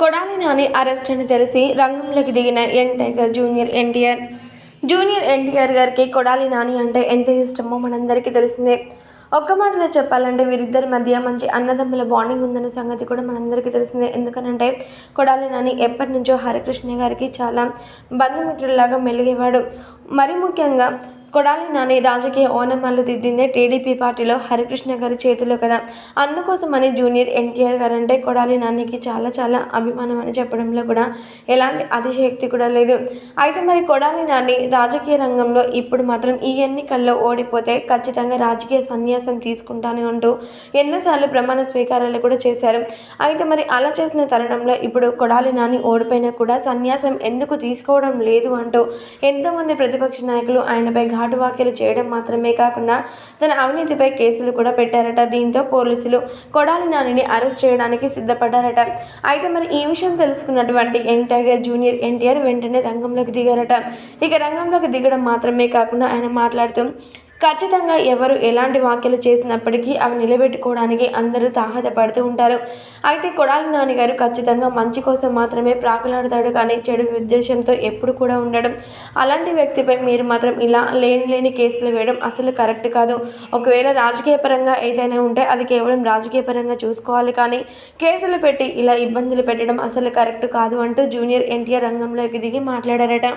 Kodali Nani arrest అని తెలిసి రంగంలోకి దిగిన young tiger junior NTR. Junior NTR గారికి కొడాలి నాని అంటే ఎంత ఇష్టమో మనందరికీ తెలిసిందే. ఒక్క మాటలో చెప్పాలంటే వీరిద్దరి మధ్య మంచి అన్నదమ్ముల బాండింగ్ ఉందన్న సంగతి కూడా మనందరికీ తెలిసిందే. ఎందుకనంటే కొడాలి నాని ఎప్పటి నుంచో హరికృష్ణ గారికి చాలా బంధుమిత్రుల్లాగా మెలిగేవాడు. మరి ముఖ్యంగా కొడాలి నాని రాజకీయ ఓనమాలు దిద్దిందే టీడీపీ పార్టీలో హరికృష్ణ గారి చేతిలో కదా. అందుకోసమని జూనియర్ ఎన్టీఆర్ గారు అంటే కొడాలి నానికి చాలా చాలా అభిమానం అని చెప్పడంలో కూడా ఎలాంటి అతిశయక్తి కూడా లేదు. అయితే మరి కొడాలి నాని రాజకీయ రంగంలో ఇప్పుడు మాత్రం ఈ ఎన్నికల్లో ఓడిపోతే ఖచ్చితంగా రాజకీయ సన్యాసం తీసుకుంటానే అంటూ ఎన్నోసార్లు ప్రమాణ స్వీకారాలు కూడా చేశారు. అయితే మరి అలా చేసిన తరుణంలో ఇప్పుడు కొడాలి నాని ఓడిపోయినా కూడా సన్యాసం ఎందుకు తీసుకోవడం లేదు అంటూ ఎంతోమంది ప్రతిపక్ష నాయకులు ఆయనపై ఘాటు వ్యాఖ్యలు చేయడం మాత్రమే కాకుండా తన అవినీతిపై కేసులు కూడా పెట్టారట. దీంతో పోలీసులు కొడాలి నానిని అరెస్ట్ చేయడానికి సిద్ధపడ్డారట. అయితే మరి ఈ విషయం తెలుసుకున్నటువంటి యంగ్ టైగర్ జూనియర్ ఎన్టీఆర్ వెంటనే రంగంలోకి దిగారట. ఇక రంగంలోకి దిగడం మాత్రమే కాకుండా ఆయన మాట్లాడుతూ ఖచ్చితంగా ఎవరు ఎలాంటి వ్యాఖ్యలు చేసినప్పటికీ అవి నిలబెట్టుకోవడానికి అందరూ తాహతపడుతూ ఉంటారు. అయితే కొడాలి నాన్నగారు ఖచ్చితంగా మంచి కోసం మాత్రమే ప్రాకులాడతాడు కానీ చెడు ఉద్దేశంతో ఎప్పుడు కూడా ఉండడం. అలాంటి వ్యక్తిపై మీరు మాత్రం ఇలా లేని లేని కేసులు వేయడం అసలు కరెక్ట్ కాదు. ఒకవేళ రాజకీయ పరంగా ఏదైనా ఉంటే అది కేవలం రాజకీయ పరంగా చూసుకోవాలి కానీ కేసులు పెట్టి ఇలా ఇబ్బందులు పెట్టడం అసలు కరెక్ట్ కాదు అంటూ జూనియర్ ఎన్టీఆర్ రంగంలోకి దిగి మాట్లాడారట.